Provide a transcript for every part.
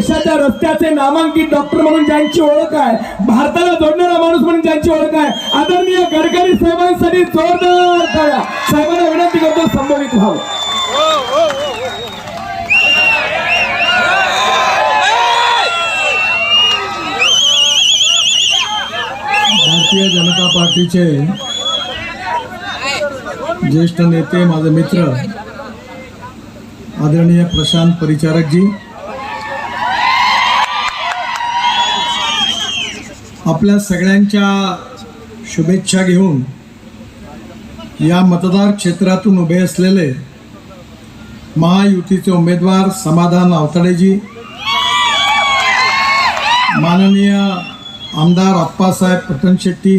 देशाच्या रस्त्याचे नामांकित डॉक्टर म्हणून ज्यांची ओळख आहे भारताला जोडणारा माणूस म्हणून ज्यांची ओळख आहे आदरणीय गडकरी साहेबांसाठी जोरदार साहेबांना विनंती करतो संभवित व्हावं. भारतीय जनता पार्टीचे ज्येष्ठ नेते माझे मित्र आदरणीय प्रशांत परिचारकजी आपल्या सगळ्यांच्या शुभेच्छा घेऊन या मतदार क्षेत्रातून उभे असलेले महायुतीचे उमेदवार समाधान आवताडेजी माननीय आमदार अप्पासाहेब पटणशेट्टी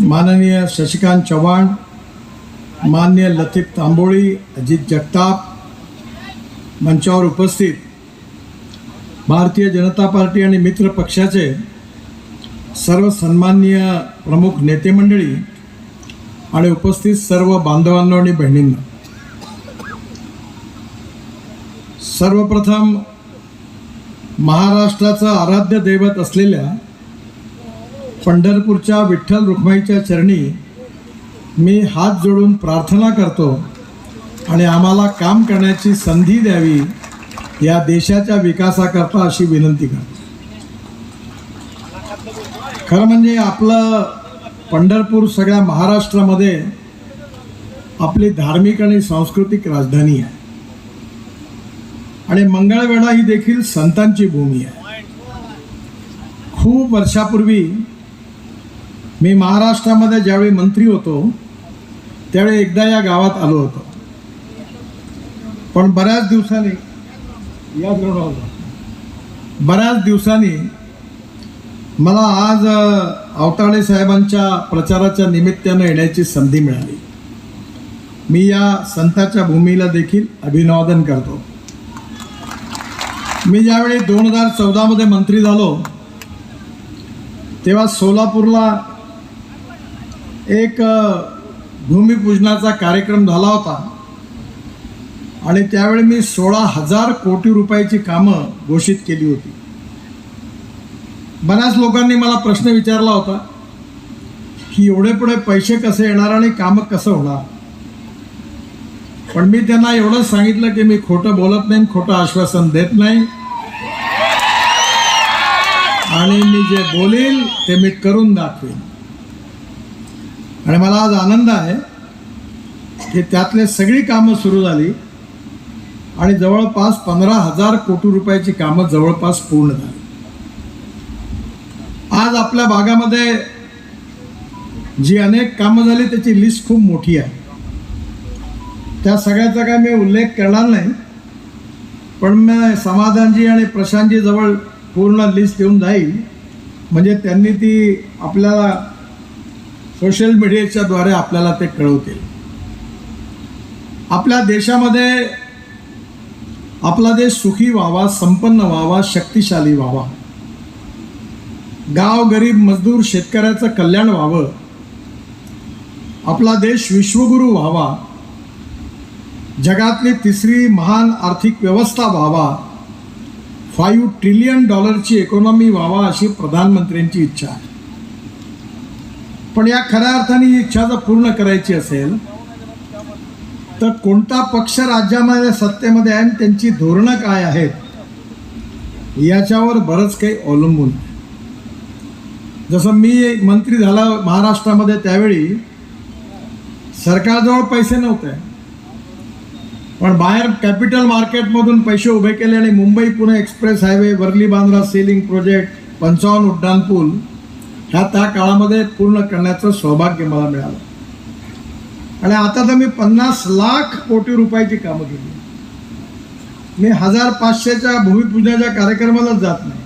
माननीय शशिकांत चव्हाण मान्य लतीफ तांबोळी अजित जगताप मंचावर उपस्थित भारतीय जनता पार्टी आणि मित्र पक्षाचे सर्व सन्माननीय प्रमुख नेते मंडळी आणि उपस्थित सर्व बांधवांना आणि बहिणींना. सर्वप्रथम महाराष्ट्राचं आराध्य दैवत असलेल्या पंढरपूरच्या विठ्ठल रुक्माईच्या चरणी मी हात जोडून प्रार्थना करतो आणि आम्हाला काम करण्याची संधी द्यावी या देशाच्या विकासाकरता अशी विनंती करतो. खरं म्हणजे आपलं पंढरपूर सगळ्या महाराष्ट्रामध्ये आपली धार्मिक आणि सांस्कृतिक राजधानी आहे. आणि मंगळवेढा ही देखील संतांची भूमी आहे. खूप वर्षापूर्वी मी महाराष्ट्रामध्ये ज्यावेळी मंत्री होतो त्यावेळी एकदा या गावात आलो होतो. पण बऱ्याच दिवसांनी या बऱ्याच दिवसांनी मला आज अवताळे साहेबांच्या प्रचाराच्या निमित्तानं येण्याची संधी मिळाली. मी या संताच्या भूमीला देखील अभिवादन करतो. मी ज्यावेळी दोन हजार चौदामध्ये मंत्री झालो तेव्हा सोलापूरला एक भूमिपूजनाचा कार्यक्रम झाला होता. आणि त्यावेळी मी सोळा हजार कोटी रुपयाची कामं घोषित केली होती. बऱ्याच लोकांनी मला प्रश्न विचारला होता की एवढे पुढे पैसे कसे येणार आणि कामं कसं होणार? पण मी त्यांना एवढंच सांगितलं की मी खोटं बोलत नाही खोटं आश्वासन देत नाही. आणि मी जे बोलेन ते मी करून दाखवेन. आणि मला आज आनंद आहे की त्यातले सगळी कामं सुरू झाली आणि जवळपास पंधरा हजार कोटी रुपयाची कामं जवळपास पूर्ण झाली. आज आपल्या भागामध्ये जी अनेक कामं झाली त्याची लिस्ट खूप मोठी आहे. त्या सगळ्याचा काय मी उल्लेख करणार नाही. पण मी समाधानजी आणि प्रशांतजी जवळ पूर्ण लिस्ट देऊन जाईल. म्हणजे त्यांनी ती आपल्याला सोशल मीडियाच्या द्वारे आपल्याला ते कळवतील. आपल्या देशामध्ये आपला देश सुखी व्हावा संपन्न व्हावा शक्तिशाली व्हावा. गाव गरीब मजदूर शेतकऱ्याचं कल्याण व्हावं. आपला देश विश्वगुरू व्हावा. जगातली तिसरी महान आर्थिक व्यवस्था व्हावा. फाईव्ह ट्रिलियन डॉलरची इकॉनॉमी व्हावा अशी प्रधानमंत्र्यांची इच्छा आहे. पण या खऱ्या अर्थाने ही इच्छा जर पूर्ण करायची असेल तर कोणता पक्ष राज्यामध्ये सत्तेमध्ये आहे आणि त्यांची धोरणं काय आहेत याच्यावर बरंच काही अवलंबून आहे. जसं मी एक मंत्री झाला महाराष्ट्रामध्ये त्यावेळी सरकारजवळ पैसे नव्हते. पण बाहेर कॅपिटल मार्केटमधून पैसे उभे केले आणि Mumbai Pune express highway Worli Bandra sea link project पंचावन्न उड्डाण पूल ह्या त्या काळामध्ये पूर्ण करण्याचं सौभाग्य मला मिळालं. आणि आता तर मी पन्नास लाख कोटी रुपयाची कामं केली. मी हजार पाचशेच्या भूमिपूजनाच्या कार्यक्रमालाच जात नाही.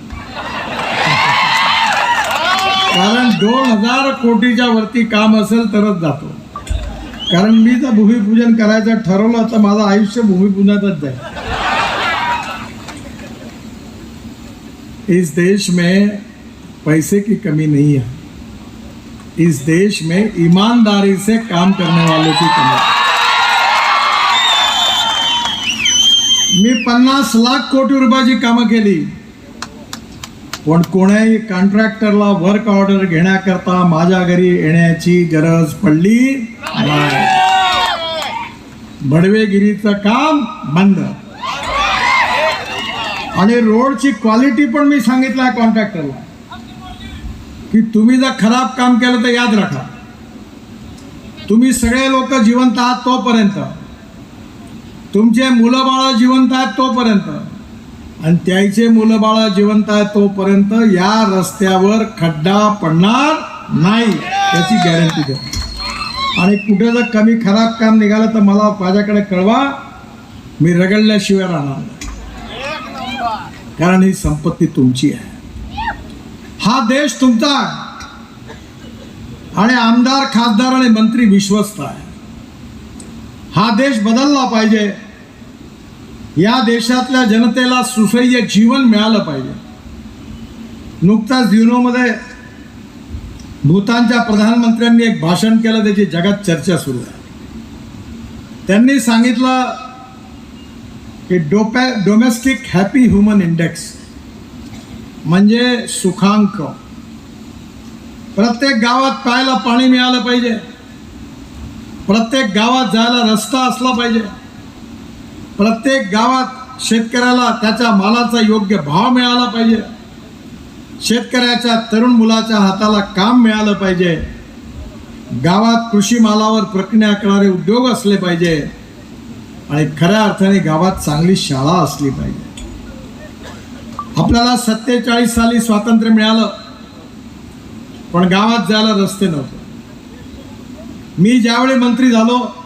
कारण दोन हजार कोटीच्या वरती काम असेल तरच जातो. कारण मी जर भूमिपूजन करायचं ठरवलं तर माझं आयुष्य भूमिपूजनातच जाईल. इस देश में पैसे की कमी नहीं है. इस देश में ईमानदारी से काम करने वालों की कमी मी पन्नास लाख कोटी रुपयाची कामं केली. पण कोणाही कॉन्ट्रॅक्टरला वर्क ऑर्डर घेण्याकरता माझ्या घरी येण्याची गरज पडली नाही. बडवेगिरीचं काम बंद. आणि रोडची क्वालिटी पण मी सांगितलं आहे कॉन्ट्रॅक्टरला की तुम्ही जर खराब काम केलं तर याद राखा. तुम्ही सगळे लोक जिवंत आहात तोपर्यंत. तुमचे मुलं बाळं जिवंत आहेत तोपर्यंत. आणि त्याचे मुलं बाळ जिवंत आहेत तोपर्यंत या रस्त्यावर खड्डा पडणार नाही त्याची गॅरंटी द्या. आणि कुठे जर कमी खराब काम निघालं तर मला माझ्याकडे कळवा मी रगडल्याशिवाय राहणार नाही. कारण ही संपत्ती तुमची आहे. हा देश तुमचा आहे. आणि आमदार खासदार आणि मंत्री विश्वस्त आहे. हा देश बदलला पाहिजे. या देशातल्या जनतेला सुसह्य जीवन मिळालं पाहिजे. नुकताच युनोमध्ये भूतानच्या प्रधानमंत्र्यांनी एक भाषण केलं त्याची जगात चर्चा सुरू आहे. त्यांनी सांगितलं की डोपॅ डोमेस्टिक हॅपी ह्युमन इंडेक्स म्हणजे सुखांक. प्रत्येक गावात प्यायला पाणी मिळालं पाहिजे. प्रत्येक गावात जायला रस्ता असला पाहिजे. प्रत्येक गावात शेतकऱ्याला त्याच्या मालाचा योग्य भाव मिळाला पाहिजे. शेतकऱ्याच्या तरुण मुलाच्या हाताला काम मिळालं पाहिजे. गावात कृषी मालावर प्रक्रिया करणारे उद्योग असले पाहिजे. आणि खऱ्या अर्थाने गावात चांगली शाळा असली पाहिजे. आपल्याला सत्तेचाळीस साली स्वातंत्र्य मिळालं. पण गावात जायला रस्ते नव्हते. मी ज्यावेळी मंत्री झालो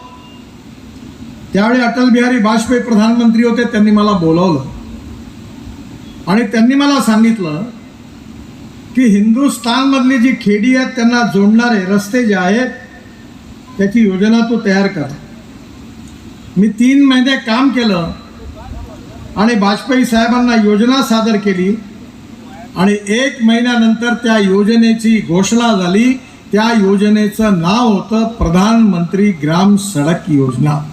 त्यावेळी अटल बिहारी वाजपेयी प्रधानमंत्री होते त्यांनी मला बोलवलं. आणि त्यांनी मला सांगितलं की हिंदुस्थानमधली जी खेडी आहेत त्यांना जोडणारे रस्ते जे आहेत त्याची योजना तो तयार कर. मी तीन महिने काम केलं आणि वाजपेयी साहेबांना योजना सादर केली आणि एक महिन्यानंतर त्या योजनेची घोषणा झाली. त्या योजनेचं नाव होतं प्रधानमंत्री ग्राम सडक योजना.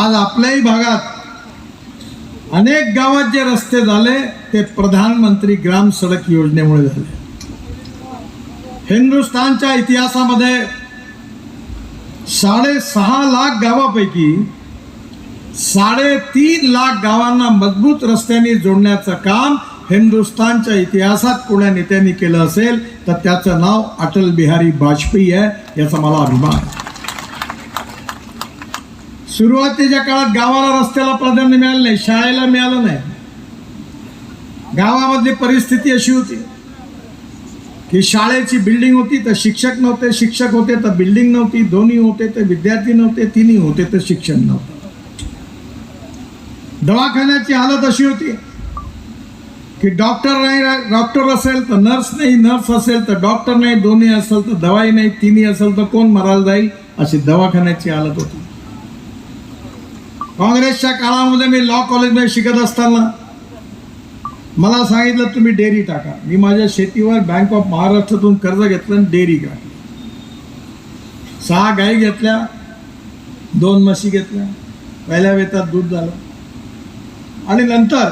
आज आपल्याही भागात अनेक गावात जे रस्ते झाले ते प्रधानमंत्री ग्राम सडक योजनेमुळे झाले हिंदुस्थानच्या इतिहासामध्ये साडेसहा लाख गावापैकी साडेतीन लाख गावांना मजबूत रस्त्यांनी जोडण्याचं काम हिंदुस्थानच्या इतिहासात कोण्या नेत्यांनी केलं असेल तर त्याचं नाव अटल बिहारी वाजपेयी आहे याचा मला अभिमान आहे. सुरुवातीच्या काळात गावाला रस्त्याला प्राधान्य मिळालं नाही शाळेला मिळालं नाही. गावामधली परिस्थिती अशी होती की शाळेची बिल्डिंग होती तर शिक्षक नव्हते शिक्षक होते तर बिल्डिंग नव्हती दोन्ही होते तर विद्यार्थी नव्हते तिन्ही होते तर शिक्षण नव्हतं. दवाखान्याची हालत अशी होती की डॉक्टर नाही डॉक्टर असेल तर नर्स नाही नर्स असेल तर डॉक्टर नाही दोन्ही असेल तर दवाई नाही तिन्ही असेल तर कोण मरायला जाईल अशी दवाखान्याची हालत होती. काँग्रेसच्या काळामध्ये मी लॉ कॉलेजमध्ये शिकत असताना मला सांगितलं तुम्ही डेअरी टाका. मी माझ्या शेतीवर बँक ऑफ महाराष्ट्रातून कर्ज घेतलं आणि डेअरी टाकली सहा गाई घेतल्या दोन म्हशी घेतल्या. पहिल्या वेतात दूध झालं. आणि नंतर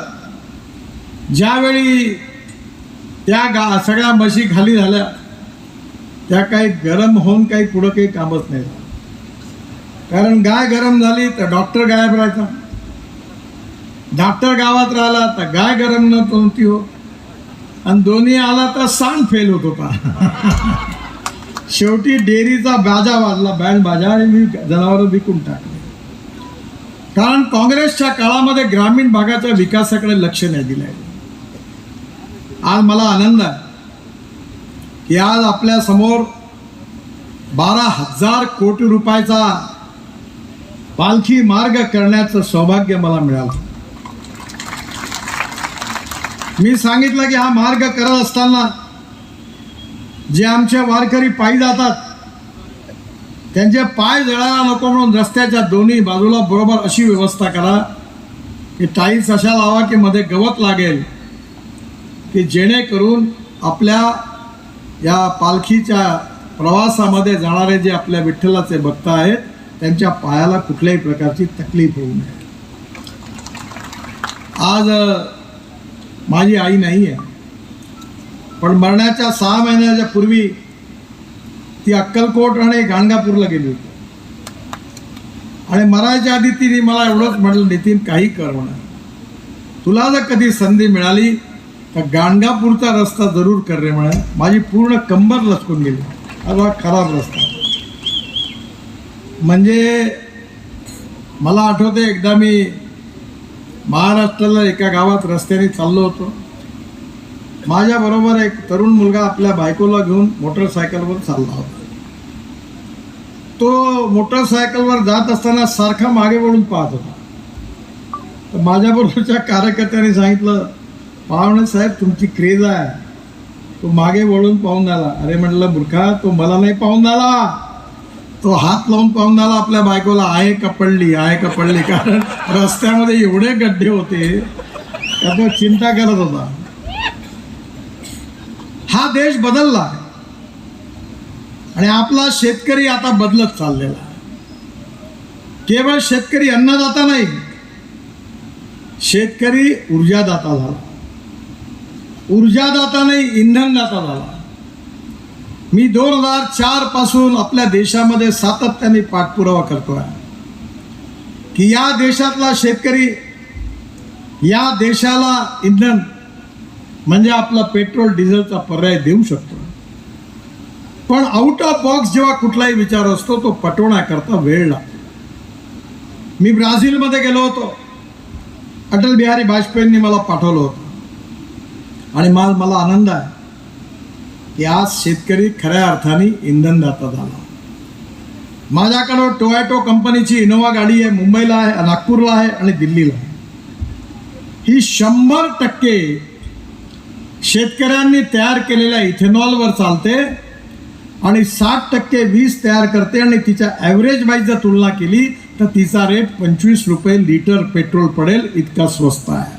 ज्यावेळी त्या गा सगळ्या म्हशी खाली झाल्या त्या काही गरम होऊन काही पुढं काही कामच नाही कारण गाय गरम झाली तर डॉक्टर गायब राहायचा. डॉक्टर गावात राहिला तर गाय गरम नव्हती हो. आणि दोन्ही आला तर सांड फेल होत होता. शेवटी डेअरीचा बाजा वाजला. बँड बाजा आणि मी जनावर विकून टाकले. कारण काँग्रेसच्या काळामध्ये ग्रामीण भागाच्या विकासाकडे लक्ष नाही दिलंय. आज मला आनंद आहे की आज आपल्यासमोर बारा हजार कोटी रुपयाचा पालखी मार्ग करण्याचं सौभाग्य मला मिळालं. मी सांगितलं की हा मार्ग करत असताना जे आमच्या वारकरी पायी जातात त्यांचे पाय जळायला नको म्हणून रस्त्याच्या दोन्ही बाजूला बरोबर अशी व्यवस्था करा की टाईल्स अशा लावा की मध्ये गवत लागेल की जेणेकरून आपल्या या पालखीच्या प्रवासामध्ये जाणारे जे आपल्या विठ्ठलाचे भक्त आहेत त्यांच्या पायाला कुठल्याही प्रकारची तकलीफ होऊ नये. आज माझी आई नाही आहे. पण मरण्याच्या सहा महिन्याच्या पूर्वी ती अक्कलकोट आणि गाणगापूरला गेली होती. आणि मरायच्या आधी तिने मला एवढंच म्हटलं नितीन काही कर म्हणा. तुला जर कधी संधी मिळाली तर गाणगापूरचा रस्ता जरूर कर रे म्हणा. माझी पूर्ण कंबर लचकून गेली. हा खराब रस्ता. म्हणजे मला आठवते एकदा मी महाराष्ट्राला एका गावात रस्त्याने चाललो होतो. माझ्याबरोबर एक तरुण मुलगा आपल्या बायकोला घेऊन मोटरसायकलवर चालला होता. तो मोटरसायकलवर जात असताना सारखा मागे वळून पाहत होता. तर माझ्याबरोबरच्या कार्यकर्त्यांनी सांगितलं पाहुणे साहेब तुमची क्रेज आहे. तो मागे वळून पाहून आला. अरे म्हटलं मूर्खा तो मला नाही पाहून आला. तो हात लावून पाहून आपल्या बायकोला आहे का पडली आहे का पडली? कारण रस्त्यामध्ये एवढे गड्डे होते का तो चिंता करत होता. हा देश बदलला आणि आपला शेतकरी आता बदलत चाललेला केवळ शेतकरी अन्नदाता नाही शेतकरी ऊर्जादाता झाला. ऊर्जादाता नाही इंधनदाता झाला. मी दोन हजार चारपासून आपल्या देशामध्ये सातत्याने पाठपुरावा करतो आहे की या देशातला शेतकरी या देशाला इंधन म्हणजे आपला पेट्रोल डिझेलचा पर्याय देऊ शकतो पण आउट ऑफ बॉक्स जेव्हा कुठलाही विचार असतो तो पटवण्याकरता वेळ लागतो. मी ब्राझीलमध्ये गेलो होतो. अटल बिहारी वाजपेयींनी मला पाठवलं होतं. आणि मला मला आनंद आहे. की शेतकरी खऱ्या अर्थाने इंधनदाता झाला. माझ्याकडं टोयॅटो कंपनीची इनोवा गाडी आहे मुंबईला आहे नागपूरला आहे आणि दिल्लीला आहे. ही शंभर टक्के शेतकऱ्यांनी तयार केलेल्या इथेनॉलवर चालते आणि साठ टक्के वीज तयार करते आणि तिच्या ॲव्हरेज वाईज जर तुलना केली तर तिचा रेट पंचवीस रुपये लिटर पेट्रोल पडेल इतका स्वस्त आहे.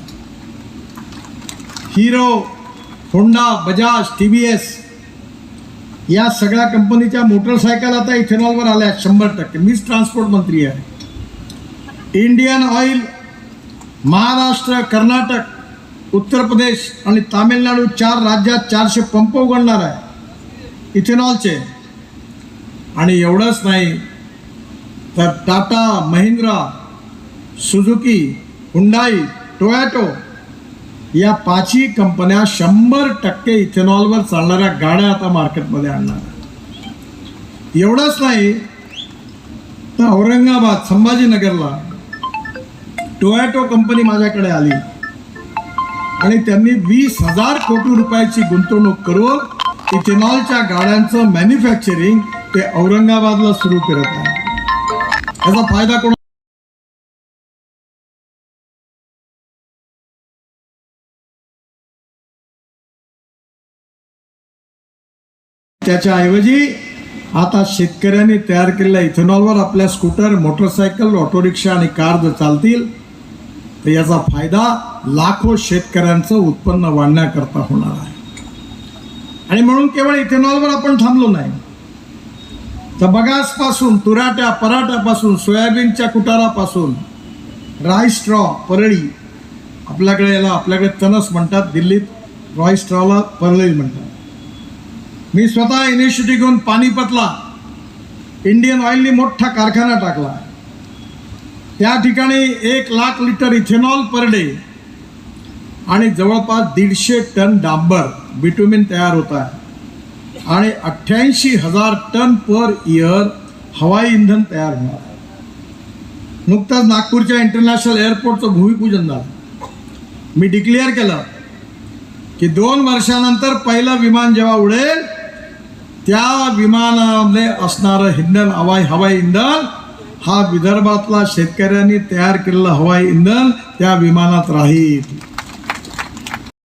Hero Honda Bajaj T V S या सगळ्या कंपनीच्या मोटरसायकल आता इथेनॉलवर आल्या शंभर टक्के. मीच ट्रान्सपोर्ट मंत्री आहे. इंडियन ऑइल महाराष्ट्र कर्नाटक उत्तर प्रदेश आणि तामिळनाडू चार राज्यात चारशे पंप उघडणार आहे. इथेनॉलचे. आणि एवढंच नाही तर Tata Mahindra Suzuki Hyundai Toyota या पाचही कंपन्या शंभर टक्के इथेनॉलवर चालणाऱ्या गाड्या आता मार्केटमध्ये आणणार एवढंच नाही तर औरंगाबाद संभाजीनगरला टोयॅटो कंपनी माझ्याकडे आली. आणि त्यांनी वीस हजार कोटी रुपयाची गुंतवणूक करून इथेनॉलच्या गाड्यांचं मॅन्युफॅक्चरिंग ते औरंगाबादला सुरू करत आहे. याचा फायदा कोण त्याच्या ऐवजी आता शेतकऱ्यांनी तयार केलेल्या इथेनॉलवर आपल्या स्कूटर मोटरसायकल ऑटो रिक्षा आणि कार जर चालतील तर याचा फायदा लाखो शेतकऱ्यांचं उत्पन्न वाढण्याकरता होणार आहे. आणि म्हणून केवळ इथेनॉलवर आपण थांबलो नाही. तर बगासपासून तुराट्या पराठ्यापासून सोयाबीनच्या कुटारापासून राय स्ट्रॉ परळी आपल्याकडे याला आपल्याकडे तनस म्हणतात दिल्लीत रॉय स्ट्रॉला परळी म्हणतात. मी स्वतः इनिशिएटिव्ह घेऊन पानिपतला इंडियन ऑइलनी मोठा कारखाना टाकला. त्या ठिकाणी एक lakh litre ethanol per day आणि जवळपास दीडशे टन डांबर बिटुमिन तयार होत आहे. आणि अठ्ठ्याऐंशी हजार टन पर इयर हवाई इंधन तयार होणार आहे. नुकताच नागपूरच्या इंटरनॅशनल एअरपोर्टचं भूमिपूजन झालं. मी डिक्लेअर केलं की दोन वर्षानंतर पहिलं विमान जेव्हा उडेल त्या विमानामध्ये असणारं इंधन हवाई हवाई इंधन हा विदर्भातला शेतकऱ्यांनी तयार केलेलं हवाई इंधन त्या विमानात राहील.